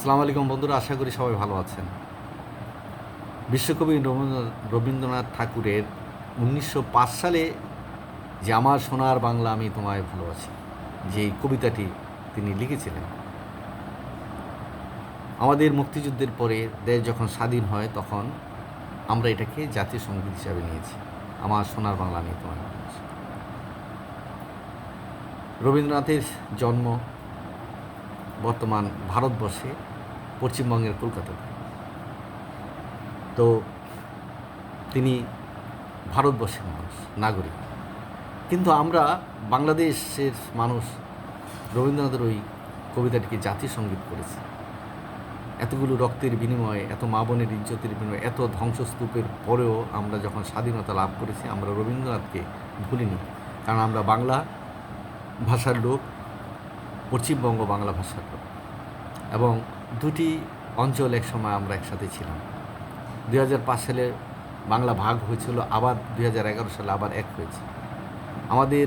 আসসালামু আলাইকুম বন্ধুরা, আশা করি সবাই ভালো আছেন। বিশ্বকবি রবীন্দ্র- রবীন্দ্রনাথ ঠাকুরের উনিশশো পাঁচ সালে যে আমার সোনার বাংলা আমি তোমায় ভালোবাসি যে কবিতাটি তিনি লিখেছিলেন। আমাদের মুক্তিযুদ্ধের পরে দেশ যখন স্বাধীন হয়, তখন আমরা এটাকে জাতীয় সংগীত হিসাবে নিয়েছি। আমার সোনার বাংলা আমি তোমায় ভালোবাসি। রবীন্দ্রনাথের জন্ম বর্তমান ভারতবর্ষে পশ্চিমবঙ্গের কলকাতাতে তো তিনি ভারতবর্ষের মানুষ, নাগরিক। কিন্তু আমরা বাংলাদেশের মানুষ, রবীন্দ্রনাথের ওই কবিতাটিকে জাতীয় সংগীত করেছি। এতগুলো রক্তের বিনিময়ে, এত মা বোনের ইজ্জতের বিনিময়ে, এত ধ্বংসস্তূপের পরেও আমরা যখন স্বাধীনতা লাভ করেছি, আমরা রবীন্দ্রনাথকে ভুলিনি। কারণ আমরা বাংলা ভাষার লোক, পশ্চিমবঙ্গ বাংলা ভাষার লোক। এবং দুটি অঞ্চল একসময় আমরা একসাথে ছিলাম। দুই হাজার পাঁচ সালে বাংলা ভাগ হয়েছিল, আবার দুই হাজার এগারো সালে আবার এক হয়েছে। আমাদের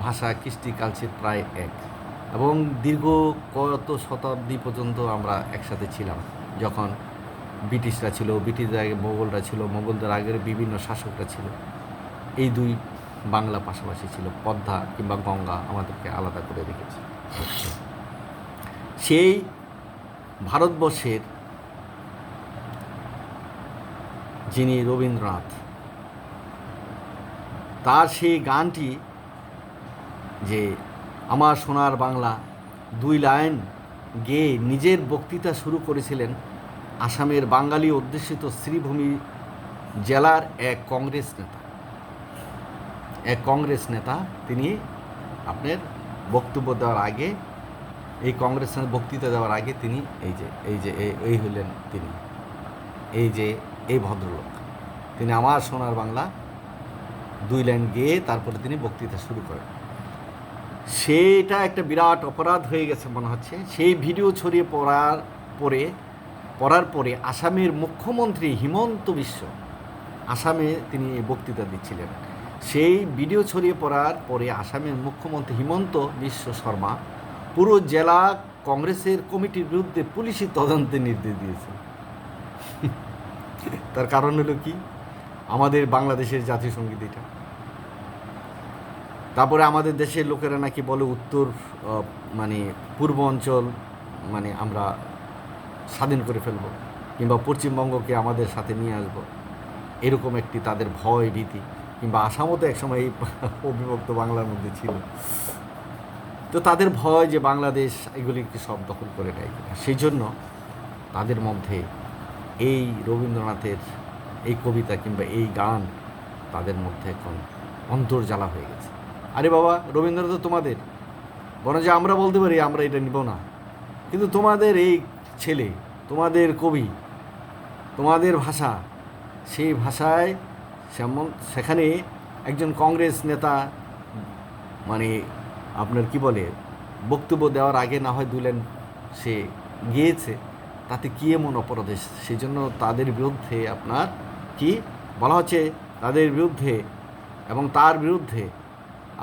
ভাষা, কৃষ্টি, কালচার প্রায় এক। এবং দীর্ঘ কত শতাব্দী পর্যন্ত আমরা একসাথে ছিলাম। যখন ব্রিটিশরা ছিল, ব্রিটিশদের আগে মোগলরা ছিল, মোগলদের আগের বিভিন্ন শাসকরা ছিল। এই দুই বাংলা পাশাপাশি ছিল, পদ্মা কিংবা গঙ্গা আমাদেরকে আলাদা করে রেখেছে। সেই ভারতবর্ষের যিনি রবীন্দ্রনাথ, তার সেই গানটি যে আমার সোনার বাংলা দুই লাইন গেয়ে নিজের বক্তৃতা শুরু করেছিলেন আসামের বাঙালি অধ্যুষিত শ্রীভূমি জেলার এক কংগ্রেস নেতা। এক কংগ্রেস নেতা তিনি আপনার বক্তব্য দেওয়ার আগে এই কংগ্রেসের বক্তৃতা দেওয়ার আগে তিনি এই যে এই যে, এই- হলেন তিনি। এই যে, এই ভদ্রলোক। তিনি আমার সোনার বাংলা দুই লাইন গেয়ে তারপরে তিনি বক্তৃতা শুরু করেন। সেটা একটা বিরাট অপরাধ হয়ে গেছে মনে হচ্ছে। সেই ভিডিও ছড়িয়ে পড়ার পরে পড়ার পরে আসামের মুখ্যমন্ত্রী হিমন্ত বিশ্ব আসামে তিনি এই বক্তৃতা দিচ্ছিলেন। সেই ভিডিও ছড়িয়ে পড়ার পরে আসামের মুখ্যমন্ত্রী হিমন্ত বিশ্ব শর্মা পুরো জেলা কংগ্রেসের কমিটির বিরুদ্ধে পুলিশি তদন্তের নির্দেশ দিয়েছে। তার কারণ হলো কি? আমাদের বাংলাদেশের জাতীয় সংগীত এটা। তারপরে আমাদের দেশের লোকেরা নাকি বলে উত্তর মানে পূর্ব অঞ্চল মানে আমরা স্বাধীন করে ফেলব কিংবা পশ্চিমবঙ্গকে আমাদের সাথে নিয়ে আসব। এরকম একটি তাদের ভয় ভীতি কিংবা আসামও তো একসময় এই অবিভক্ত বাংলার মধ্যে ছিল। তো তাদের ভয় যে বাংলাদেশ এগুলিকে সব দখল করে নেয় কিনা। সেই জন্য তাদের মধ্যে এই রবীন্দ্রনাথের এই কবিতা কিংবা এই গান তাদের মধ্যে এখন অন্তর্জ্বালা হয়ে গেছে। আরে বাবা, রবীন্দ্রনাথ তোমাদের। বরং যে আমরা বলতে পারি, আমরা এটা নিব না। কিন্তু তোমাদের এই ছেলে, তোমাদের কবি, তোমাদের ভাষা, সেই ভাষায় সেমন সেখানে একজন কংগ্রেস নেতা মানে আপনার কি বলে, বক্তব্য দেওয়ার আগে না হয় দুলেন সে গিয়েছে, তাতে কী এমন অপরাধ? সেই জন্য তাদের বিরুদ্ধে আপনার কি বলা হচ্ছে, তাদের বিরুদ্ধে এবং তার বিরুদ্ধে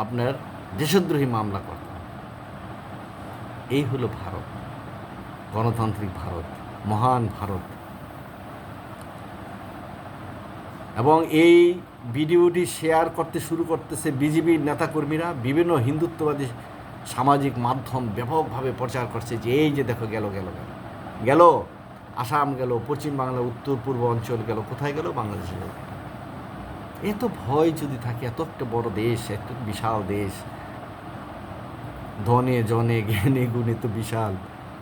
আপনার দেশদ্রোহী মামলা করতে এই হলো ভারত, গণতান্ত্রিক ভারত, মহান ভারত এবং এই ভিডিওটি শেয়ার করতে শুরু করতেছে বিজেপির নেতাকর্মীরা, বিভিন্ন হিন্দুত্ববাদী সামাজিক মাধ্যম ব্যাপকভাবে প্রচার করছে যে এই যে দেখো গেল গেল গেল। গেল? আসাম গেল, পশ্চিম বাংলা, উত্তর পূর্ব অঞ্চল গেল, কোথায় গেল? বাংলাদেশে গেল। এত ভয় যদি থাকে, এত একটা বড় দেশ, এত বিশাল দেশ। ধনে, জনে, জ্ঞানে, গুণে তো বিশাল,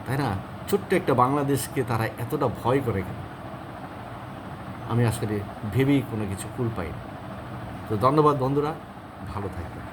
তাই না? ছোট্ট একটা বাংলাদেশকে তারা এতটা ভয় করে কেন? আমি আসলে ভেবেই কোনো কিছু কুল পাই না তো ধন্যবাদ বন্ধুরা ভালো থাকবেন।